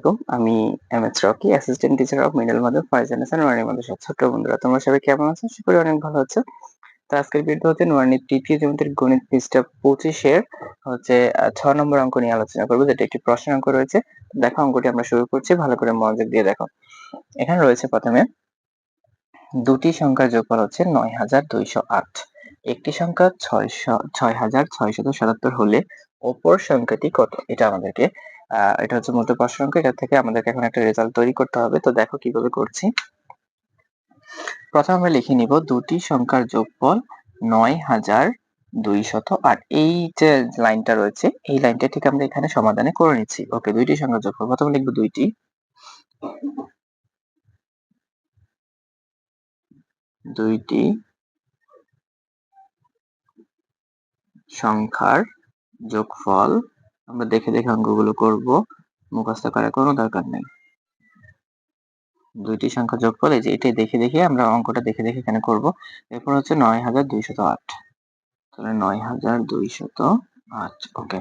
আলাইকুম। আমি M S Rocky assistant teacher of middle mother Faizan Hasan Noani মাদ্রাসা ছোট্ট বন্ধুরা, তোমরা সবাই কেমন আছো? আশা করি অনেক ভালো আছো। তো আজকের ভিডিও হচ্ছে নোয়ানির তৃতীয় জমিতের গণিত পৃষ্ঠা পঁচিশের হচ্ছে ছ নম্বর অঙ্ক নিয়ে আলোচনা করব, যেটা একটি প্রশ্ন অঙ্ক রয়েছে। দেখো, অঙ্কটি আমরা শুরু করছি, ভালো করে মনোযোগ দিয়ে দেখো। এখানে রয়েছে প্রথমে, দুটি সংখ্যার যোগফল হচ্ছে নয় হাজার দুইশো আট। একটি সংখ্যা ছয়শো, ছয় হাজার ছয়শত সাতাত্তর হলে অপর সংখ্যাটি কত? এটা আমাদেরকে এটা হচ্ছে মূলত প্রশ্ন অঙ্ক। এটা থেকে আমাদেরকে এখন একটা রেজাল্ট তৈরি করতে হবে। তো দেখো কীভাবে করছি। প্রথমে আমরা লিখে নিব দুটি সংখ্যার যোগফল নয় হাজার দুইশত আট। এই যে লাইনটা রয়েছে, এই লাইনটা ঠিক আমরা এখানে সমাধানে করে নিচ্ছি। ওকে, দুইটি সংখ্যার যোগফল। প্রথমে লিখব দুইটি। দুইটি সংখ্যার যোগফল আমরা দেখে দেখে অঙ্কগুলো করব। মুখস্থ করার কোনো দরকার নেই। দুইটি সংখ্যা যোগফল এই যে এটাই দেখে দেখে আমরা অঙ্কটা দেখে দেখে এখানে করব। এরপর হচ্ছে নয় হাজার দুইশত আট। তাহলে নয় হাজার দুইশত আট, ওকে।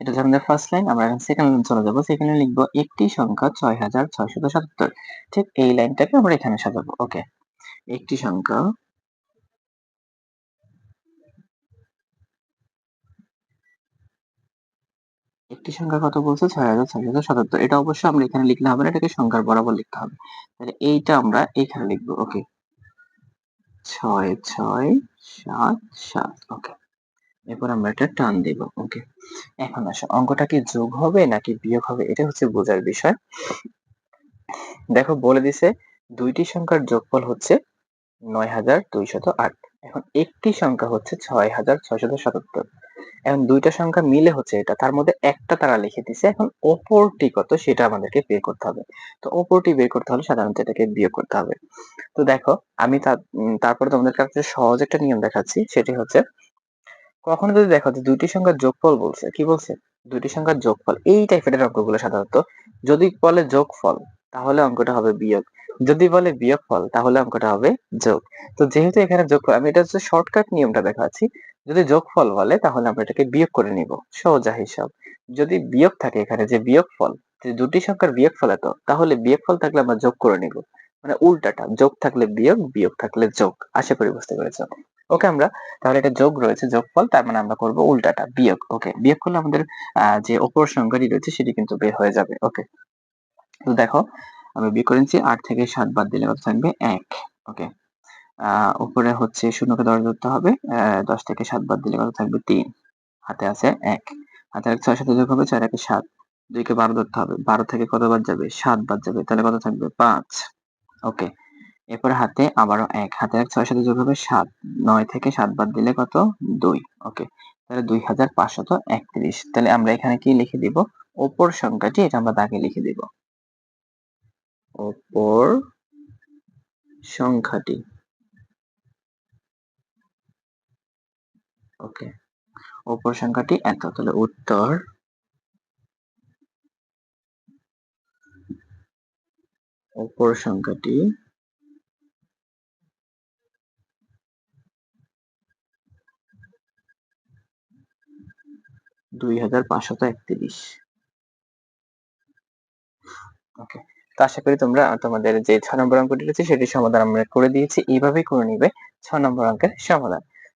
এটা আমাদের ফার্স্ট লাইন আমরা এখন সেকেন্ড লাইন চলে যাব। সেখানে লিখব, একটি সংখ্যা ছয় হাজার ছয়শত সাতাত্তর। ঠিক এই লাইনটাকে আমরা এখানে সাজাবো, ওকে। একটি সংখ্যা একটি সংখ্যা কত বলছে? ছয় হাজার ছয়শত সাতাত্তর এটা অবশ্যই আমরা এখানে লিখলে হবে না, এটাকে সংখ্যার বরাবর লিখতে হবে। তাহলে এইটা আমরা এখানে লিখব, ওকে। ছয় ছয়, সাত সাত, ওকে। এরপর আমরা এটা টান দিব, ওকে। এখন আসো, অঙ্কটা কি যোগ হবে নাকি বিয়োগ হবে, এটা হচ্ছে বোঝার বিষয়। দেখো, বলে দিছে, দুইটি সংখ্যার যোগফল হচ্ছে নয় হাজার দুইশত আট। এখন একটি সংখ্যা হচ্ছে ছয় হাজার ছয়শত সাতাত্তর এখন দুইটা সংখ্যা মিলে হচ্ছে এটা। তার মধ্যে একটা তারা লিখে দিছে। এখন অপরটি কত সেটা আমাদেরকে বের করতে হবে। তো অপরটি বের করতে হলে সাধারণত এটাকে বিয়োগ করতে হবে। তো দেখো, আমি তারপরে তোমাদের কাছে সহজ একটা নিয়ম দেখাচ্ছি। সেটি হচ্ছে, কখনো যদি দেখো যে দুইটি সংখ্যার যোগফল বলছে, কি বলছে? দুইটি সংখ্যার যোগফল। এই টাইপের অঙ্কগুলো সাধারণত যদি বলে যোগফল তাহলে অঙ্কটা হবে বিয়োগ। যদি বলে বিয়োগফল, তাহলে অঙ্কটা হবে যোগ। তো যেহেতু এখানে যোগফল আমি এটা হচ্ছে শর্টকাট নিয়মটা দেখাচ্ছি। যদি যোগফল বলে, তাহলে আমরা এটাকে বিয়োগ করে নিব সহজা হিসাব। যদি বিয়োগ থাকে এখানে যে বিয়োগফল যে দুটি সংখ্যার বিয়োগফল এত, তাহলে বিয়োগফল থাকলে আমরা যোগ করে নিব। মানে উল্টাটা, যোগ থাকলে বিয়োগ বিয়োগ থাকলে যোগ। আশা করি বুঝতে পেরেছ? ওকে আমরা, তাহলে এটা যোগ রয়েছে, যোগফল, তার মানে আমরা করব উল্টাটা, বিয়োগ। ওকে, বিয়োগ করলে আমাদের যে অপর সংখ্যাটি রয়েছে, সেটি কিন্তু বের হয়ে যাবে। ওকে। তো দেখো, আমি বিয়োগ করে নিচ্ছি, আট থেকে সাত বাদ দিলে কত থাকবে? এক ওকে উপরে হচ্ছে শূন্যকে দশ ধরতে হবে দশ থেকে সাত বাদ দিলে কত থাকবে? তিন। হাতে আছে এক। হাতে এক ছয় সাথে যোগ হবে চার একে সাত। দুইকে বারো ধরতে হবে। বারো থেকে কত বাদ যাবে? সাত বাদ যাবে। তাহলে কত থাকবে? পাঁচ। ওকে এরপর হাতে আবারও এক। হাতে এক ছয় সাথে যোগ হবে, সাত। নয় থেকে সাত বাদ দিলে কত? দুই। ওকে তাহলে দুই হাজার পাঁচশত একত্রিশ। তাহলে আমরা এখানে কি লিখে দিব? ওপর সংখ্যাটি, এটা আমরা দাগে লিখে দিব। ওপর সংখ্যাটি। ওকে অপর সংখ্যাটি এত, তাহলে উত্তর অপর সংখ্যাটি দুই হাজার পাঁচশত একত্রিশ। ওকে তো আশা করি তোমরা তোমাদের যে ছ নম্বর অঙ্কটি রয়েছে, সেটির সমাধান আমরা করে দিয়েছি। এইভাবেই করে নিবে ছ নম্বর অঙ্কের সমাধান।